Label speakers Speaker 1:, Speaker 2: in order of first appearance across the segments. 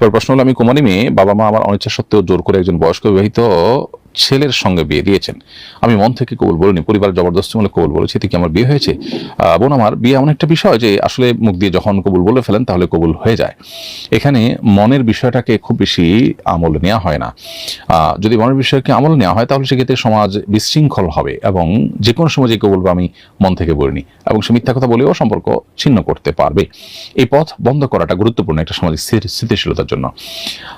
Speaker 1: এরপর প্রশ্ন হলো, আমি কুমারী মেয়ে? বাবা মা আমার অনিচ্ছা সত্ত্বেও জোর করে একজন বয়স্ক বিবাহিত ছেলের সঙ্গে বিয়ে দিয়েছেন। আমি মন থেকে কবুল বলিনি পরিবার জবরদস্তিমূলক কবুল বলেছি এতে কি আমার বিয়ে হয়েছে? বোন আমার বিয়ে এমন একটা বিষয় যে আসলে মুখ দিয়ে যখন কবুল বলে ফেলেন তাহলে কবুল হয়ে যায়। এখানে মনের বিষয়টাকে খুব বেশি আমল নেওয়া হয় না। যদি মনের বিষয়কে আমল নেওয়া হয় তাহলে সেক্ষেত্রে সমাজ বিশৃঙ্খল হবে এবং যে কোনো সময় যে কেউ বলব আমি মন থেকে বলিনি এবং সে মিথ্যা কথা বলেও সম্পর্ক ছিন্ন করতে পারবে। এই পথ বন্ধ করাটা গুরুত্বপূর্ণ একটা সামাজিক স্থির- স্থিতিশীলতার জন্য।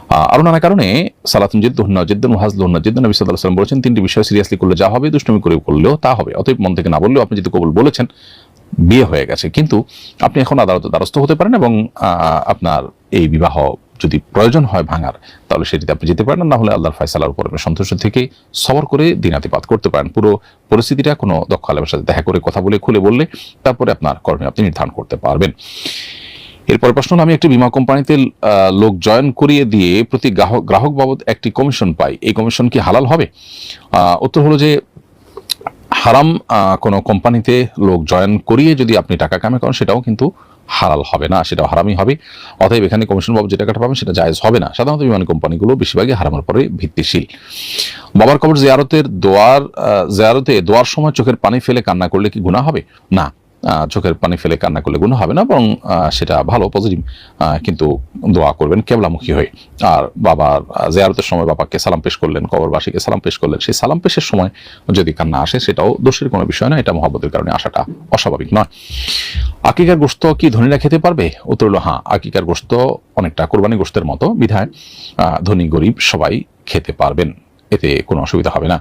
Speaker 1: আহ, আরও নানা কারণে সালাতুন জিদ্দুহন্না জিদ্দুন হাজলুহন্না জিদ্দুন নবী আলাইহি বলেছেন, তিনটি বিষয় সিরিয়াসলি করলে যা হবে, দুষ্টুমি করে করলেও তা হবে। অতএব মন থেকে না বললেও আপনি যদি কবুল বলেছেন, বিয়ে হয়ে গেছে। কিন্তু আপনি এখন আদালতে দ্বারস্থ হতে পারেন এবং আপনার এই বিবাহ যদি প্রয়োজন হয় ভাঙার, তাহলে সেটিতে আপনি যেতে পারেন। না হলে আল্লাহর ফয়সালার উপর আপনি সন্তুষ্ট থেকে সবর করে দিনাতিপাত করতে পারেন। পুরো পরিস্থিতিটা কোনো দক্ষ আলেমের সাথে দেখা করে কথা বলে, খুলে বললে তারপরে আপনার কর্মে আপনি নির্ধারণ করতে পারবেন। এরপরে প্রশ্ন, আমি একটি বীমা কোম্পানিতে লোক জয়েন করিয়ে দিয়ে প্রতি গ্রাহক গ্রাহক বাবদ একটি কমিশন পাই, এই কমিশন কি হালাল হবে? উত্তর হলো যে, হারাম কোনো কোম্পানিতে লোক জয়েন করিয়ে যদি আপনি টাকা কামাই করেন, সেটাও কিন্তু হালাল হবে না, সেটাও হারামই হবে। অতএব এখানে কমিশন বাবদ যে টাকাটা পাবেন, সেটা জায়েজ হবে না। সাধারণত বিমান কোম্পানিগুলো বেশিরভাগই হারামের পরে ভিত্তিশীল। বাবার কবর জিয়ারতের দোয়ার জিয়ারতে দোয়ার সময় চোখের পানি ফেলে কান্না করলে কি গুনাহ হবে? না। চোখের পানি ফেলে কান্না করলে গুণ হবে না, বরং সেটা ভালো পজিটিভ কিন্তু দোয়া করবেন কেবলামুখী হয়ে। আর বাবার জিয়ারতের সময় বাবাকে সালাম পেশ করলেন, কবরবাসীকে সালাম পেশ করলেন। সেই সালাম পেশের সময় যদি কান্না আসে, সেটাও দোষের কোনো বিষয় নয়, এটা মহাব্বতের কারণে আসাটা অস্বাভাবিক নয়। আকিকার গোস্ত কি ধনীরা খেতে পারবে? উত্তর হলো হ্যাঁ আকিকার গোস্ত অনেকটা কোরবানি গোস্তের মতো, বিধায় ধনী গরিব সবাই খেতে পারবেন। এতে কোনো অসুবিধা হবে না।